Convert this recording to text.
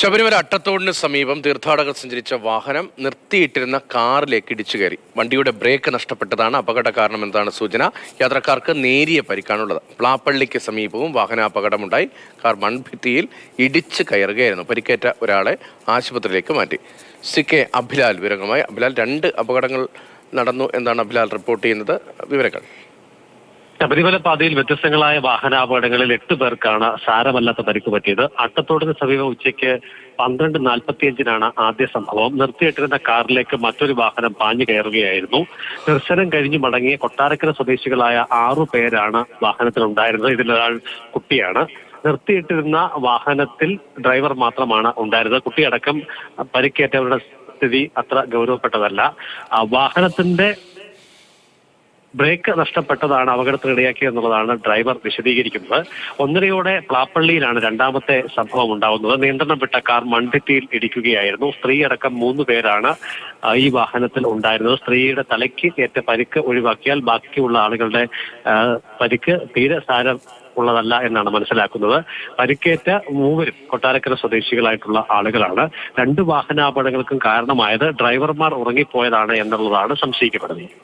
ശബരിമല അട്ടത്തോടിന് സമീപം തീർത്ഥാടകർ സഞ്ചരിച്ച വാഹനം നിർത്തിയിട്ടിരുന്ന കാറിലേക്ക് ഇടിച്ചു കയറി. വണ്ടിയുടെ ബ്രേക്ക് നഷ്ടപ്പെട്ടതാണ് അപകട കാരണമെന്നാണ് സൂചന. യാത്രക്കാർക്ക് നേരിയ പരിക്കാണുള്ളത്. പ്ലാപ്പള്ളിക്ക് സമീപവും വാഹന അപകടമുണ്ടായി കാർ മൺഭിത്തിയിൽ ഇടിച്ചു കയറുകയായിരുന്നു. പരിക്കേറ്റ ഒരാളെ ആശുപത്രിയിലേക്ക് മാറ്റി. സി കെ അഭിലാൽ വിവരങ്ങളുമായി. അഭിലാൽ രണ്ട് അപകടങ്ങൾ നടന്നു എന്നാണ് അഭിലാൽ റിപ്പോർട്ട് ചെയ്യുന്നത്. വിവരങ്ങൾ. ശബരിമല പാതയിൽ വ്യത്യസ്തങ്ങളായ വാഹനാപകടങ്ങളിൽ എട്ട് പേർക്കാണ് സാരമല്ലാത്ത പരിക്ക് പറ്റിയത്. അട്ടത്തോടിന് സമീപം ഉച്ചയ്ക്ക് പന്ത്രണ്ട് നാൽപ്പത്തിയഞ്ചിനാണ് ആദ്യ സംഭവം. നിർത്തിയിട്ടിരുന്ന കാറിലേക്ക് മറ്റൊരു വാഹനം പാഞ്ഞു കയറുകയായിരുന്നു. ദർശനം കഴിഞ്ഞ് മടങ്ങിയ കൊട്ടാരക്കര സ്വദേശികളായ ആറു പേരാണ് വാഹനത്തിലുണ്ടായിരുന്നത്. ഇതിലൊരാൾ കുട്ടിയാണ്. നിർത്തിയിട്ടിരുന്ന വാഹനത്തിൽ ഡ്രൈവർ മാത്രമാണ് ഉണ്ടായിരുന്നത്. കുട്ടിയടക്കം പരിക്കേറ്റവരുടെ സ്ഥിതി അത്ര ഗൗരവപ്പെട്ടതല്ല. വാഹനത്തിന്റെ ബ്രേക്ക് നഷ്ടപ്പെട്ടതാണ് അപകടത്തിനിടയാക്കിയത് എന്നുള്ളതാണ് ഡ്രൈവർ വിശദീകരിക്കുന്നത്. ഒന്നരയോടെ പ്ലാപ്പള്ളിയിലാണ് രണ്ടാമത്തെ സംഭവം ഉണ്ടാവുന്നത്. നിയന്ത്രണം വിട്ട കാർ മൺഭിത്തിയിൽ ഇടിക്കുകയായിരുന്നു. സ്ത്രീ അടക്കം മൂന്ന് പേരാണ് ഈ വാഹനത്തിൽ ഉണ്ടായിരുന്നത്. സ്ത്രീയുടെ തലയ്ക്ക് ഏറ്റ പരിക്ക് ഒഴിവാക്കിയാൽ ബാക്കിയുള്ള ആളുകളുടെ പരിക്ക് തീരെ സാരം ഉള്ളതല്ല എന്നാണ് മനസ്സിലാക്കുന്നത്. പരിക്കേറ്റ മൂവരും കൊട്ടാരക്കര സ്വദേശികളായിട്ടുള്ള ആളുകളാണ്. രണ്ട് വാഹനാപകടങ്ങൾക്കും കാരണമായത് ഡ്രൈവർമാർ ഉറങ്ങിപ്പോയതാണ് എന്നുള്ളതാണ് സംശയിക്കപ്പെടുന്നത്.